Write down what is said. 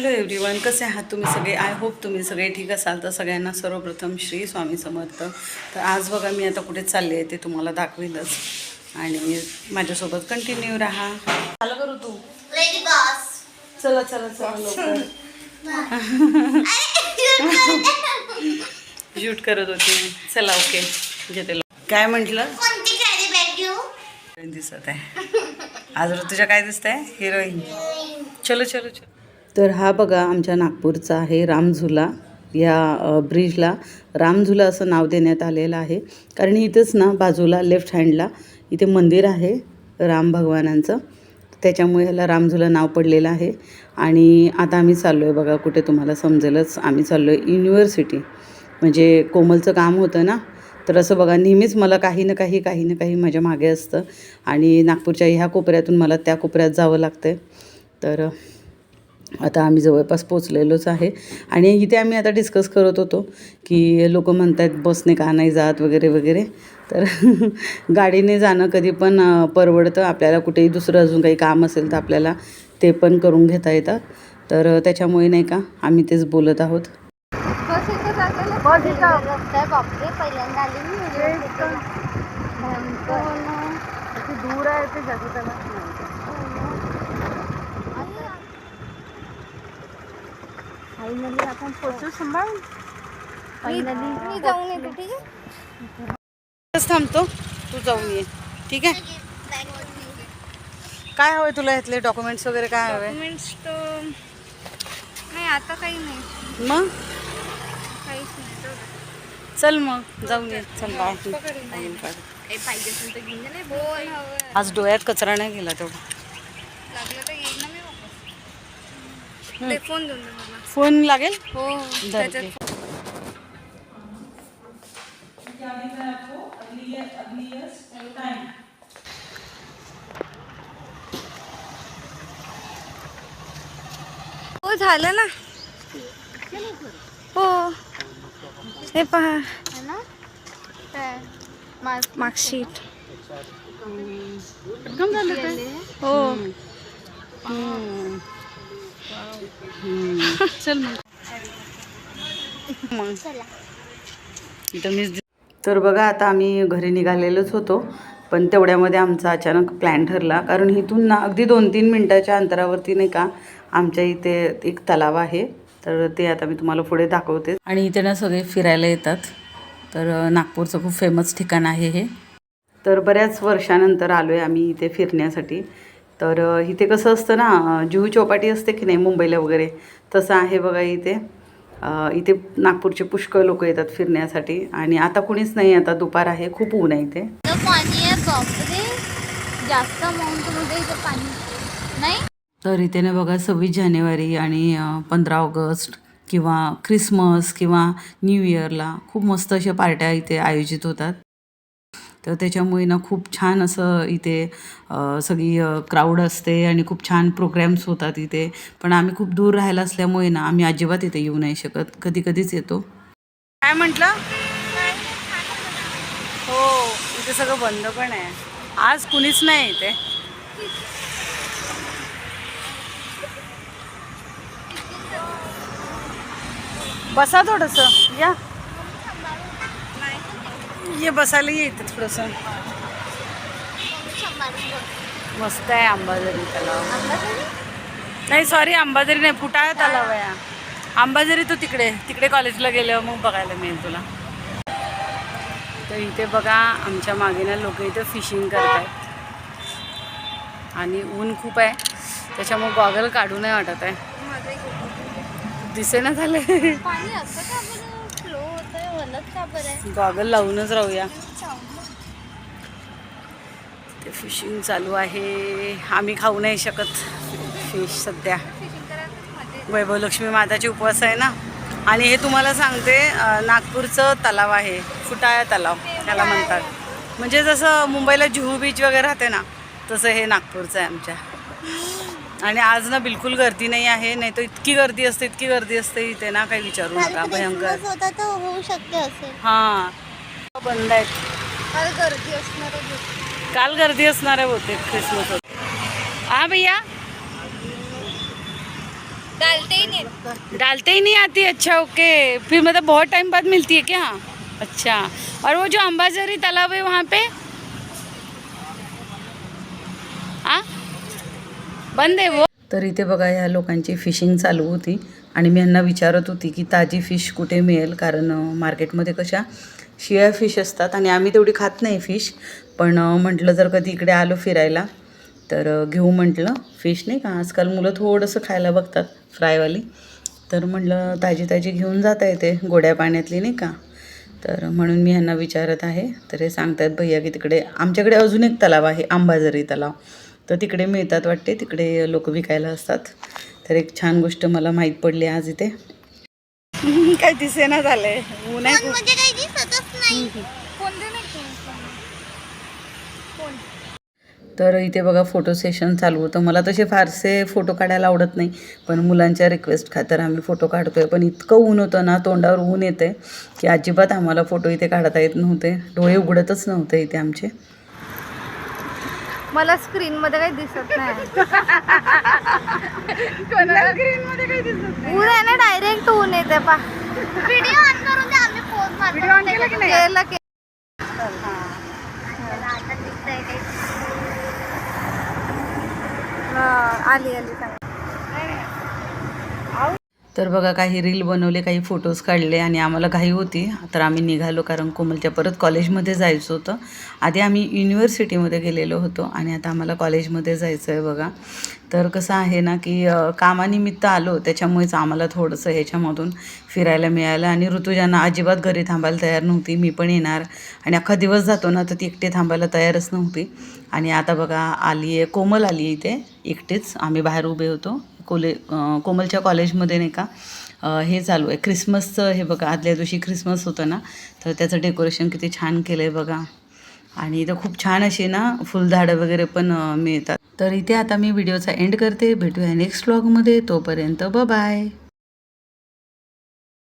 Hello everyone कसे आहात तुम्ही सगळे? आय होप तुम्ही सगळे ठीक असाल. तर सगळ्यांना सर्वप्रथम श्री स्वामी समर्थ. तर आज बघा मी आता कुठे चालले आहे ते तुम्हाला दाखवेलच. आणि माझ्यासोबत कंटिन्यू राहा. चालू करू तू. चला चला चला शूट करत होती. चला ओके घेते. काय म्हटलं? दिसत आहे. आज ऋतुजा काय दिसत आहे हिरोईन चलो चलो चलो. तर हा बघा आमच्या नागपूरचा आहे रामझुला. या ब्रिजला रामझुला असं नाव देण्यात आलेलं आहे. कारण इथंच ना बाजूला लेफ्ट हँडला इथे मंदिर आहे राम भगवानांचं. त्याच्यामुळे ह्याला रामझुला नाव पडलेलं आहे. आणि आता आम्ही चाललो आहे बघा कुठे तुम्हाला समजेलच. आम्ही चाललो आहे युनिव्हर्सिटी म्हणजे कोमलचं काम होतं ना. तर असं बघा नेहमीच मला काही ना काही काही ना काही माझ्या मागे असतं. आणि नागपूरच्या ह्या कोपऱ्यातून मला त्या कोपऱ्यात जावं लागतं तर आता आम्ही जवळपास पोचलेलोच आहे. आणि इथे आम्ही आता डिस्कस करत होतो की लोक म्हणतात बसने का नाही जात? वगैरे वगैरे. तर गाडीने जाणं कधी पण परवडतं. आपल्याला कुठेही दुसरं अजून काही काम असेल तर आपल्याला ते पण करून घेता येतं. तर त्याच्यामुळे नाही का आम्ही तेच बोलत आहोत. पहिल्यांदा आली मी university ला. भयंकर हो ना. दूर आहे ते जगताला फायनली आपण पोहोचू सांभाळ फायनली मी जाऊन येते ठीक आहे? थांबतो. तू जाऊन ये ठीक आहे? काय हवंय तुला ह्यातले डॉक्युमेंट्स वगैरे काय हवे डॉक्युमेंट्स तर नाही आता काही नाही. मग? काहीच नाही चल मग जाऊन ये चल बाय. आज डोळ्यात कचरा नाही गेला तेवढा लागलं तर येईल ना मी वापस ते फोन देऊन दे मला. फोन लागेल? हो त्याच्यात हो झालं ना. हो. हे पहा. मार्कशीट. हो. चल मग. मग इथं मीच दि- तर बघा आता आम्ही घरी निघालेलोच होतो पण तेवढ्यामध्ये आमचा अचानक प्लॅन ठरला. कारण इथून ना अगदी दोन तीन मिनटाच्या अंतरावरती नाही का आमच्या इथे एक तलाव आहे. तर ते आता मी तुम्हाला पुढे दाखवते. आणि इथे ना सगळे फिरायला येतात. तर नागपूरचं खूप फेमस ठिकाण आहे हे. तर बऱ्याच वर्षानंतर आलो आहे आम्ही इथे फिरण्यासाठी. तर इथे कसं असतं ना जुहू चौपाटी असते की नाही मुंबईला वगैरे तसं आहे बघा इथे. इथे नागपूरचे पुष्कळ लोक येतात फिरण्यासाठी आणि आता कुणीच नाही आता दुपार आहे खूप ऊन आहे इथे. जास्त पाणी नाही? तर इथे ना बघा सव्वीस जानेवारी आणि पंधरा ऑगस्ट किंवा ख्रिसमस किंवा न्यू इयरला खूप मस्त अशा पार्ट्या इथे आयोजित होतात. तर त्याच्यामुळे ना खूप छान असं इथे सगळी क्राऊड असते आणि खूप छान प्रोग्रॅम्स होतात इथे. पण आम्ही खूप दूर राहायला असल्यामुळे ना आम्ही अजिबात इथे येऊ नाही शकत. कधी कधीच येतो. काय म्हटलं? हो इथे सगळं बंद पण आहे. आज कुणीच नाही इथे. बसा थोडंसं. या. ये बसायला ये इथे थोडंसं. मस्त आहे अंबाझरी तलाव. नाही सॉरी अंबाझरी नाही फुटाळा तलाव आहे अंबाझरी तो तिकडे तिकडे कॉलेजला गेल्यावर मग बघायला मिळेल तुला. तर इथे बघा आमच्या मागे ना लोक इथं फिशिंग करतात आणि ऊन खूप आहे. त्याच्यामुळे गॉगल काढू नाही वाटत आहे. दिसे ना झाले गॉगल लावूनच राहूया. ते फिशिंग चालू आहे. आम्ही खाऊ नाही शकत फिश सध्या. वैभवलक्ष्मी माताची उपवास आहे ना? आणि हे तुम्हाला सांगते नागपूरचं तलाव आहे. फुटाळा तलाव त्याला म्हणतात. म्हणजे जसं मुंबईला जुहू बीच वगैरे राहते ना तसं हे नागपूरचं आहे आमच्या. आणि आज ना बिलकुल गर्दी नाही आहे नाही तर इतकी गर्दी असते इतकी गर्दी असते इथे ना काही विचारू नका भयंकर. होता तर होऊ शकते असेल हां. बंद आहेत. फार गर्दी असणार आहे. काल गर्दी असणार आहे बहुतेक ख्रिसमस होते. हा भैया? डालते ही नहीं. डालते ही नहीं आती? अच्छा ओके. फिर मतलब बहुत टाइम बाद मिलती है क्या? अच्छा. और वो जो अंबाझरी तालाब है वहाँ पे? बंद आहे तर इथे बघा ह्या लोकांची फिशिंग चालू होती. आणि मी यांना विचारत होती की ताजी फिश कुठे मिळेल? कारण मार्केटमध्ये कशा शिळ्या फिश असतात. आणि आम्ही तेवढी खात नाही फिश पण म्हटलं जर कधी इकडे आलो फिरायला तर घेऊ म्हटलं फिश नाही का? आजकाल मुलं थोडंसं खायला बघतात फ्रायवाली तर म्हटलं ताजी ताजी घेऊन जाता येते गोड्या पाण्यातली नाही का? तर म्हणून मी ह्यांना विचारत आहे. तर हे सांगतात भैया की तिकडे आमच्याकडे अजून एक तलाव आहे आंबाझरी तलाव. तर तिकडे मिळतात वाटते. तिकडे लोक विकायला असतात. तर एक छान गोष्ट मला माहीत पडली आज इथे. काय दिसेना झालंय ऊन आहे नाही. तर इथे बघा फोटो सेशन चालू होतं. मला तसे फारसे फोटो काढायला आवडत नाही. पण मुलांच्या रिक्वेस्ट खातर आम्ही फोटो काढतोय. पण इतकं ऊन होतं ना तोंडावर ऊन येते की अजिबात आम्हाला फोटो इथे काढता येत नव्हते. डोळे उघडतच नव्हते इथे आमचे. मला स्क्रीन मध्ये काही दिसत नाही. ऊन आहे ना डायरेक्ट ऊन येते पा. व्हिडिओ ऑन करून दे आम्ही फोन मारतो. केलं की आता दिसतंय काही. हा, आली आली सांग तर बघा काही रील बनवले काही फोटोज काढले आणि आम्हाला घाई होती. तर आम्ही निघालो कारण कोमलच्या परत कॉलेजमध्ये जायचं होतं. आधी आम्ही युनिव्हर्सिटीमध्ये गेलेलो होतो आणि आता आम्हाला कॉलेजमध्ये जायचं आहे बघा. तर कसं आहे ना की कामानिमित्त आलो. त्याच्यामुळेच आम्हाला थोडंसं ह्याच्यामधून फिरायला मिळालं आणि ऋतुजांना अजिबात घरी थांबायला तयार नव्हती. मी पण येणार आणि अख्खा दिवस जातो ना तर ती एकटी थांबायला तयारच नव्हती. आणि आता बघा आली आहे कोमल आली आहे इथे. एकटेच आम्ही बाहेर उभे होतो. कोले कोमलच्या कॉलेजमध्ये नाही का? हे चालू आहे. क्रिसमसचं हे बघा आदल्या दिवशी ख्रिसमस होतं ना तर त्याचं डेकोरेशन किती छान केलं आहे बघा. आणि इथं खूप छान अशी ना फुलझाडं वगैरे पण मिळतात. तर इथे आता मी व्हिडिओचा एंड करते. भेटूया नेक्स्ट व्लॉगमध्ये तोपर्यंत ब बाय